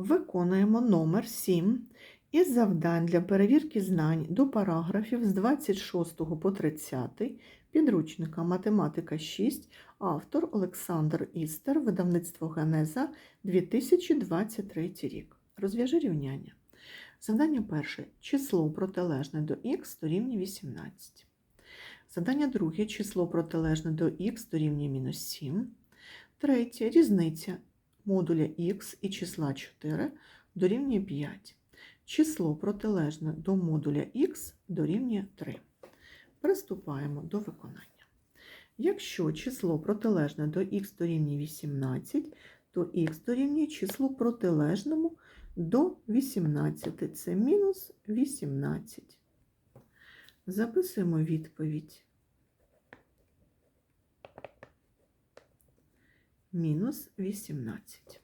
Виконуємо номер 7 із завдань для перевірки знань до параграфів з 26 по 30 підручника Математика 6, автор Олександр Істер, видавництво Генеза 2023 рік. Розв'яжи рівняння. Завдання перше. Число протилежне до х дорівнює 18. Завдання друге. Число протилежне до х дорівнює мінус 7. Третє. Різниця модуля х і числа 4 дорівнює 5. Число протилежне до модуля х дорівнює 3. Приступаємо до виконання. Якщо число протилежне до х дорівнює 18, то х дорівнює числу протилежному до 18. Це мінус 18. Записуємо відповідь. Мінус 18.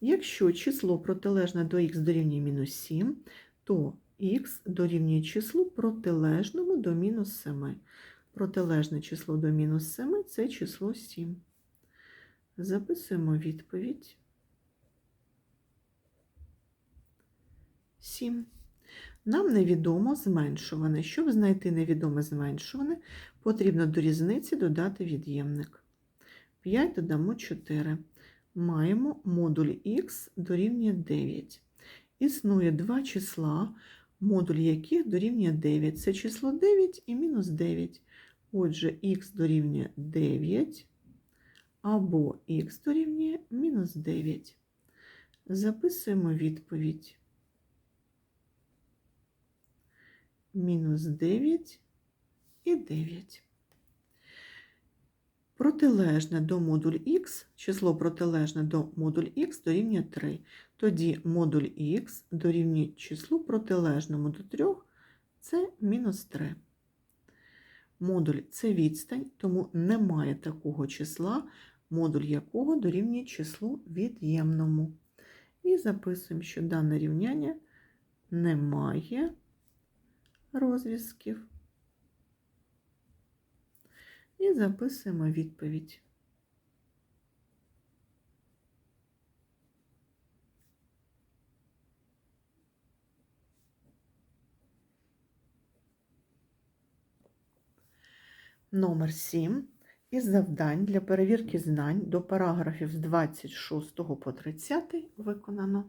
Якщо число протилежне до х дорівнює мінус 7, то х дорівнює числу протилежному до мінус 7. Протилежне число до мінус 7 це число 7. Записуємо відповідь. 7. Нам невідомо зменшуване. Щоб знайти невідоме зменшуване, потрібно до різниці додати від'ємник. 5 додамо 4. Маємо модуль х дорівнює 9. Існує два числа, модуль яких дорівнює 9. Це число 9 і мінус 9. Отже, х дорівнює 9 або х дорівнює мінус 9. Записуємо відповідь. Мінус 9 і 9. Протилежне до модуль х, число протилежне до модуль х дорівнює 3. Тоді модуль х дорівнює числу протилежному до 3, це мінус 3. Модуль це відстань, тому немає такого числа, модуль якого дорівнює числу від'ємному. І записуємо, що дане рівняння не має розв'язків. І записуємо відповідь. Номер 7 із завдань для перевірки знань до параграфів з 26 по 30 виконано.